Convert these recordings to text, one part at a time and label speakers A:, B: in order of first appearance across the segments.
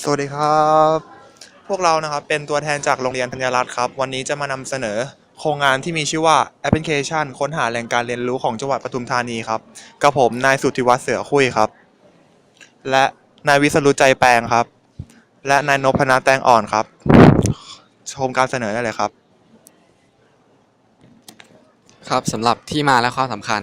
A: สวัสดีครับ พวกเรานะครับเป็นตัวแทนจากโรงเรียนธัญรัตน์ครับ วันนี้จะมานำเสนอ โครงงานที่มีชื่อว่าแอปพลิเคชัน ค้นหาแหล่งการเรียนรู้ของจังหวัดปทุมธานีครับกับผมนายสุทธิวัฒน์เสือคุยครับ และนายวิศรุใจแปลงครับ และนายนพนัทแตงอ่อนครับ ชมการเสนอได้เลยครับ
B: ครับสำหรับที่มาและความสำคัญ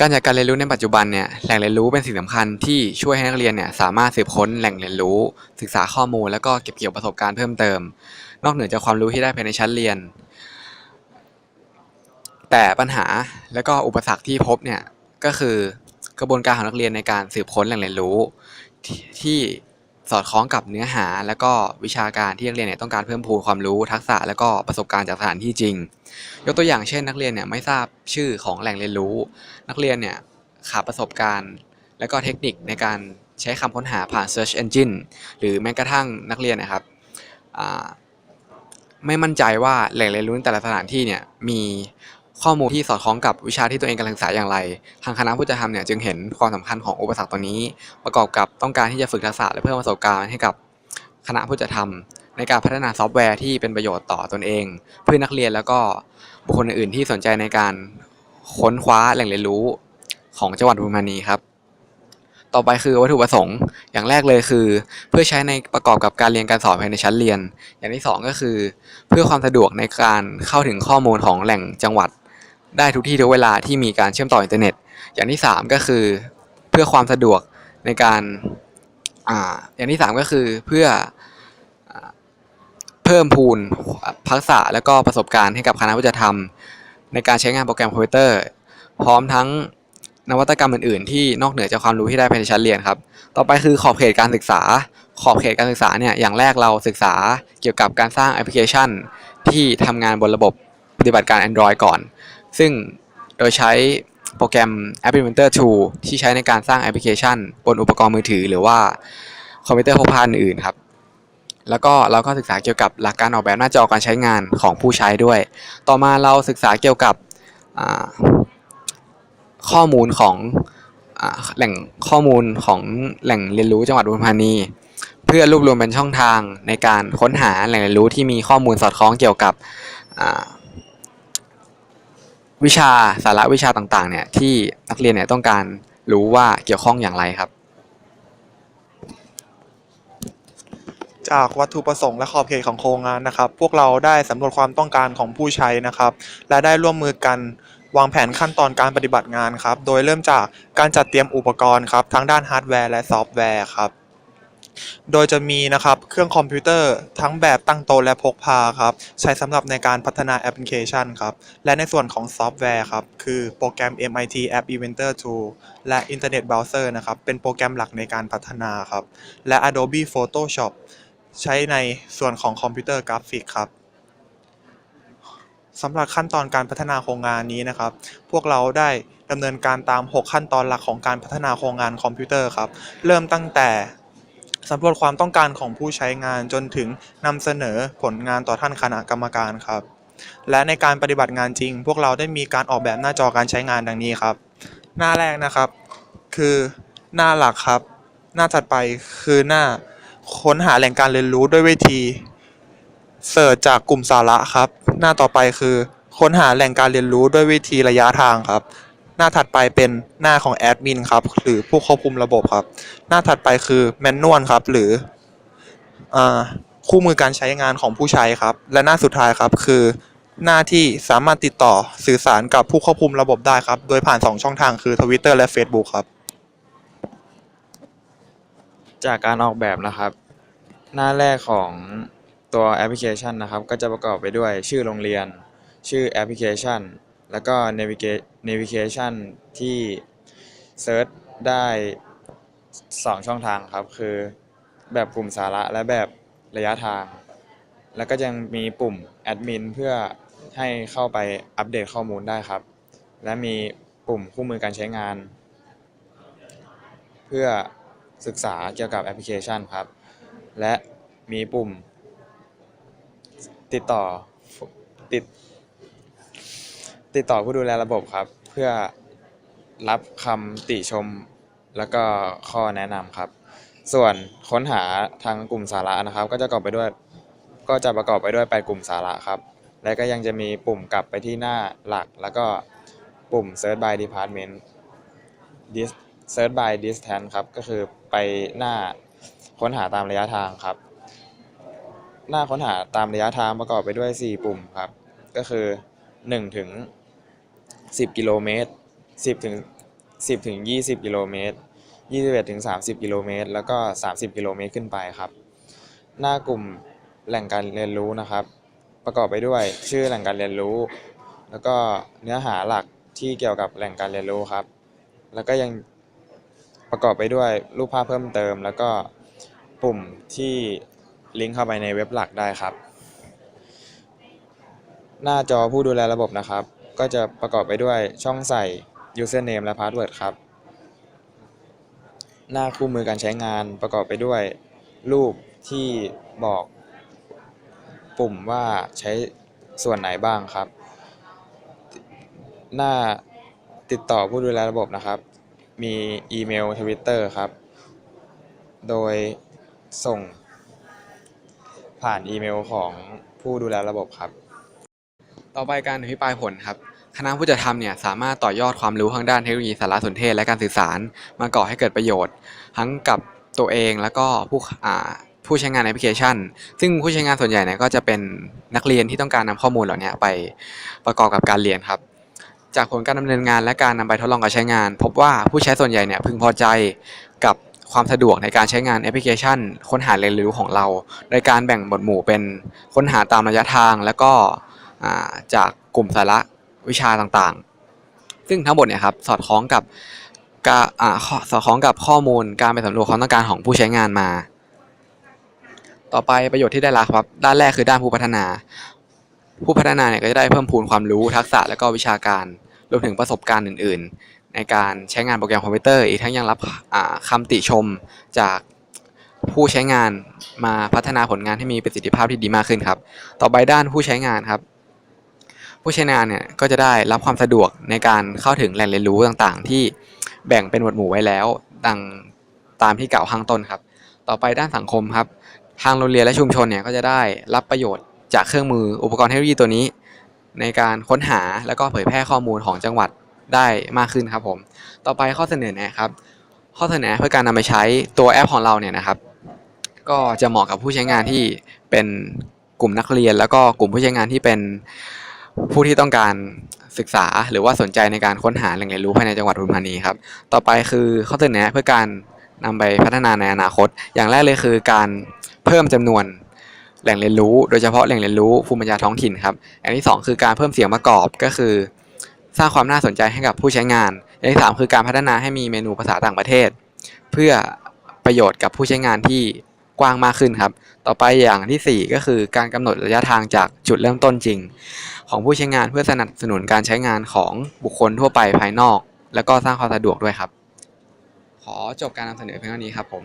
B: การจัดการเรียนรู้ในปัจจุบันเนี่ยแหล่งเรียนรู้เป็นสิ่งสำคัญที่ช่วยให้นักเรียนเนี่ยสามารถสืบค้นแหล่งเรียนรู้ ศึกษาข้อมูลแล้วก็เก็บเกี่ยวประสบการณ์เพิ่มเติม นอกเหนือจากความรู้ที่ได้ภายในชั้นเรียน แต่ปัญหาและก็อุปสรรคที่พบเนี่ยก็คือกระบวนการของนักเรียนในการสืบค้นแหล่งเรียนรู้ที่ที่ สอดคล้องกับเนื้อหา และก็วิชาการที่นักเรียนเนี่ยต้องการเพิ่มพูนความรู้ทักษะและก็ประสบการณ์จากสถานที่จริง ยกตัวอย่างเช่น นักเรียนเนี่ยไม่ทราบชื่อของแหล่งเรียนรู้ นักเรียนเนี่ยขาดประสบการณ์ และก็เทคนิคในการใช้คำค้นหาผ่าน Search Engine หรือแม้กระทั่งนักเรียนนะครับไม่มั่นใจว่าแหล่งเรียนรู้ในแต่ละสถานที่เนี่ยมี ข้อมูลที่สอดคล้องกับวิชาที่ตัวเองกำลังศึกษาอย่างไร ทางคณะผู้จัดทำเนี่ยจึงเห็นความสำคัญของอุปสรรคตัวนี้ ประกอบกับต้องการที่จะฝึกทักษะและเพิ่มประสบการณ์ให้กับคณะผู้จัดทำในการพัฒนาซอฟต์แวร์ที่เป็นประโยชน์ต่อตนเอง เพื่อนักเรียนแล้วก็บุคคลอื่นที่สนใจในการค้นคว้าแหล่งเรียนรู้ของจังหวัดปทุมธานีครับต่อไปคือวัตถุประสงค์ อย่างแรกเลยคือ เพื่อใช้ในประกอบกับการเรียนการสอนภายในชั้นเรียน อย่างที่สองก็คือ เพื่อความสะดวกในการเข้าถึงข้อมูลของแหล่งจังหวัด ได้ทุกที่ทุกเวลาที่มีการเชื่อมต่ออินเทอร์เน็ต อย่างที่สามก็คือเพื่อความสะดวกในการอาอย่างที่สามก็คือเพื่ออเพิ่มพูนทักษะและก็ประสบการณ์ให้กับคณะวิทยาธรรมในการใช้งานโปรแกรมคอมพิวเตอร์ พร้อมทั้งนวัตกรรมอื่นๆ ที่นอกเหนือจากความรู้ที่ได้ภายในชั้นเรียนครับ ต่อไปคือขอบเขตการศึกษา ขอบเขตการศึกษาเนี่ย อย่างแรกเราศึกษาเกี่ยวกับการสร้างแอปพลิเคชัน ที่ทำงานบนระบบปฏิบัติการ Android ก่อน ซึ่งโดยใช้โปรแกรม App Inventor 2 ที่ใช้ในการสร้างแอปพลิเคชัน บนอุปกรณ์มือถือ หรือว่าคอมพิวเตอร์พกพาอื่นๆครับ แล้วก็เราก็ศึกษาเกี่ยวกับหลักการออกแบบหน้าจอการใช้งานของผู้ใช้ด้วย ต่อมาเราศึกษาเกี่ยวกับข้อมูลของอแหล่งข้อมูลของแหล่งเรียนรู้จังหวัดอุดรธานี เพื่อรวบรวมเป็นช่องทางในการค้นหาแหล่งเรียนรู้ที่มีข้อมูลสอดคล้องเกี่ยวกับ วิชาสาระวิชาต่างๆเนี่ยที่นักเรียนเนี่ยต้องการรู้ว่าเกี่ยวข้องอย่างไรครับ
A: จากวัตถุประสงค์และขอบเขตของโครงงานนะครับ พวกเราได้สำรวจความต้องการของผู้ใช้นะครับ และได้ร่วมมือกันวางแผนขั้นตอนการปฏิบัติงานครับ โดยเริ่มจากการจัดเตรียมอุปกรณ์ครับทั้งด้านฮาร์ดแวร์และซอฟต์แวร์ครับ โดยจะมีนะครับเครื่องคอมพิวเตอร์ทั้งแบบตั้งโต๊ะและพกพาครับใช้สำหรับในการพัฒนาแอปพลิเคชันครับและในส่วนของซอฟต์แวร์ครับคือโปรแกรม MIT App Inventor 2 และ Internet Browser นะครับเป็นโปรแกรมหลักในการพัฒนาครับและ Adobe Photoshop ใช้ในส่วนของคอมพิวเตอร์กราฟิกครับสำหรับขั้นตอนการพัฒนาโครงงานนี้นะครับ พวกเราได้ดำเนินการตาม 6 ขั้นตอนหลักของการพัฒนาโครงงานคอมพิวเตอร์ครับ เริ่มตั้งแต่ สำรวจความต้องการของผู้ใช้งานจนถึงนำเสนอผลงานต่อท่านคณะกรรมการครับ และในการปฏิบัติงานจริง พวกเราได้มีการออกแบบหน้าจอการใช้งานดังนี้ครับ หน้าแรกนะครับ คือหน้าหลักครับ หน้าถัดไปคือหน้าค้นหาแหล่งการเรียนรู้ด้วยวิธีเสิร์ชจากกลุ่มสาระครับ หน้าต่อไปคือ ค้นหาแหล่งการเรียนรู้ด้วยวิธีระยะทางครับ หน้าถัดไปเป็นหน้าของแอดมินครับหรือผู้ควบคุมระบบครับ หน้าถัดไปคือแมนนวลครับ หรืออคู่มือการใช้งานของผู้ใช้ครับ และหน้าสุดท้ายครับคือหน้าที่สามารถติดต่อสื่อสารกับผู้ควบคุมระบบได้ครับ โดยผ่าน 2 ช่องทางคือ Twitter และ Facebook ครับ
C: จากการออกแบบนะครับ หน้าแรกของตัวแอปพลิเคชันนะครับ ก็จะประกอบไปด้วยชื่อโรงเรียน ชื่อแอปพลิเคชัน แล้วก็ navigate navigation ที่เซิร์ชได้ 2 ช่องทางครับ คือแบบกลุ่มสาระและแบบระยะทาง แล้วก็ยังมีปุ่มแอดมินเพื่อให้เข้าไปอัปเดตข้อมูลได้ครับ และมีปุ่มคู่มือการใช้งาน เพื่อศึกษาเกี่ยวกับแอปพลิเคชันครับ และมีปุ่ม ติดต่อติด ติดต่อผู้ดูแลระบบครับ เพื่อรับคำติชมแล้วก็ข้อแนะนำครับ ส่วนค้นหาทางกลุ่มสาระนะครับ ก็จะประกอบไปด้วยก็จะประกอบไปด้วย 8 กลุ่มสาระครับ และก็ยังจะมีปุ่มกลับไปที่หน้าหลัก แล้วก็ปุ่ม search by department dis search by distance ครับ ก็คือไปหน้าค้นหาตามระยะทางครับ หน้าค้นหาตามระยะทางประกอบไปด้วย 4 ปุ่มครับ ก็คือ 1ถึง10กิโลเมตร10ถึง10ถึง20กิโลเมตร21ถึง30กิโลเมตรแล้วก็ 30กิโลเมตรขึ้นไปครับ หน้ากลุ่มแหล่งการเรียนรู้นะครับ ประกอบไปด้วยชื่อแหล่งการเรียนรู้ แล้วก็เนื้อหาหลักที่เกี่ยวกับแหล่งการเรียนรู้ครับ แล้วก็ยังประกอบไปด้วยรูปภาพเพิ่มเติม แล้วก็ปุ่มที่ลิงก์เข้าไปในเว็บหลักได้ครับ หน้าจอผู้ดูแลระบบนะครับ ก็จะประกอบไปด้วยช่องใส่ username และ password ครับ หน้าคู่มือการใช้งานประกอบไปด้วย รูปที่บอก ปุ่มว่าใช้ส่วนไหนบ้างครับ หน้าติดต่อผู้ดูแลระบบนะครับ มีอีเมลทวิตเตอร์ครับ โดยส่งผ่านอีเมลของผู้ดูแลระบบครับ
B: ต่อไปการอภิปรายผลครับ คณะผู้จัดทำเนี่ยสามารถต่อยอดความรู้ทางด้านเทคโนโลยีสารสนเทศและการสื่อสาร มาก่อให้เกิดประโยชน์ ทั้งกับตัวเองแล้วก็ผู้ผู้ใช้งานแอปพลิเคชัน ซึ่งผู้ใช้งานส่วนใหญ่เนี่ยก็จะเป็นนักเรียนที่ต้องการนำข้อมูลเหล่านี้ไปประกอบกับการเรียนครับ จากผลการดำเนินงานและการนำไปทดลองการใช้งาน พบว่าผู้ใช้ส่วนใหญ่เนี่ยพึงพอใจกับความสะดวกในการใช้งานแอปพลิเคชัน ค้นหาเรียนรู้ของเรา โดยการแบ่งหมวดหมู่เป็นค้นหาตามระยะทาง แล้วก็ จากกลุ่มสาระวิชาต่างๆ ซึ่งทั้งหมดเนี่ยครับสอดคล้องกับกาอ่าข้อสอดคล้องกับข้อมูลการไปสำรวจความต้องการของผู้ใช้งานมา ต่อไปประโยชน์ที่ได้รับครับด้านแรกคือด้านผู้พัฒนา ผู้พัฒนาเนี่ยก็จะได้เพิ่มพูนความรู้ทักษะและก็วิชาการรวมถึงประสบการณ์อื่น ๆ ในการใช้งานโปรแกรมคอมพิวเตอร์ อีกทั้งยังรับอ่าคำติชมจากผู้ใช้งานมาพัฒนาผลงานให้มีประสิทธิภาพที่ดีมากขึ้นครับ ต่อไปด้านผู้ใช้งานครับ ผู้ใช้งานเนี่ยก็จะได้รับความสะดวกในการเข้าถึงแหล่งเรียนรู้ต่างๆ ที่แบ่งเป็นหมวดหมู่ไว้แล้วดังตามที่กล่าวข้างต้นครับ ต่อไปด้านสังคมครับ ทางโรงเรียนและชุมชนเนี่ยก็จะได้รับประโยชน์จากเครื่องมืออุปกรณ์เทคโนโลยีตัวนี้ ในการค้นหาแล้วก็เผยแพร่ข้อมูลของจังหวัดได้มากขึ้นครับผม ต่อไปข้อเสนอแนะครับ ข้อเสนอเพื่อการนำไปใช้ตัวแอปของเราเนี่ยนะครับ ก็จะเหมาะกับผู้ใช้งานที่เป็นกลุ่มนักเรียน แล้วก็กลุ่มผู้ใช้งานที่เป็น ผู้ที่ต้องการศึกษาหรือว่าสนใจในการค้นหาแหล่งเรียนรู้ภายในจังหวัดปทุมธานีครับ ต่อไปคือข้อเสนอแนะเพื่อการนำไปพัฒนาในอนาคต อย่างแรกเลยคือการเพิ่มจำนวนแหล่งเรียนรู้ โดยเฉพาะแหล่งเรียนรู้ภูมิปัญญาท้องถิ่นครับ อย่างที่สองคือการเพิ่มเสียงประกอบก็คือ สร้างความน่าสนใจให้กับผู้ใช้งาน อย่างที่สามคือการพัฒนาให้มีเมนูภาษาต่างประเทศ เพื่อประโยชน์กับผู้ใช้งานที่ กว้างมากขึ้นครับ ต่อไปอย่างที่สี่ก็คือการกำหนดระยะทางจากจุดเริ่มต้นจริง ของผู้ใช้งานเพื่อสนับสนุนการใช้งานของบุคคลทั่วไปภายนอก และก็สร้างความสะดวกด้วยครับ ขอจบการนำเสนอเพียงเท่านี้ครับผม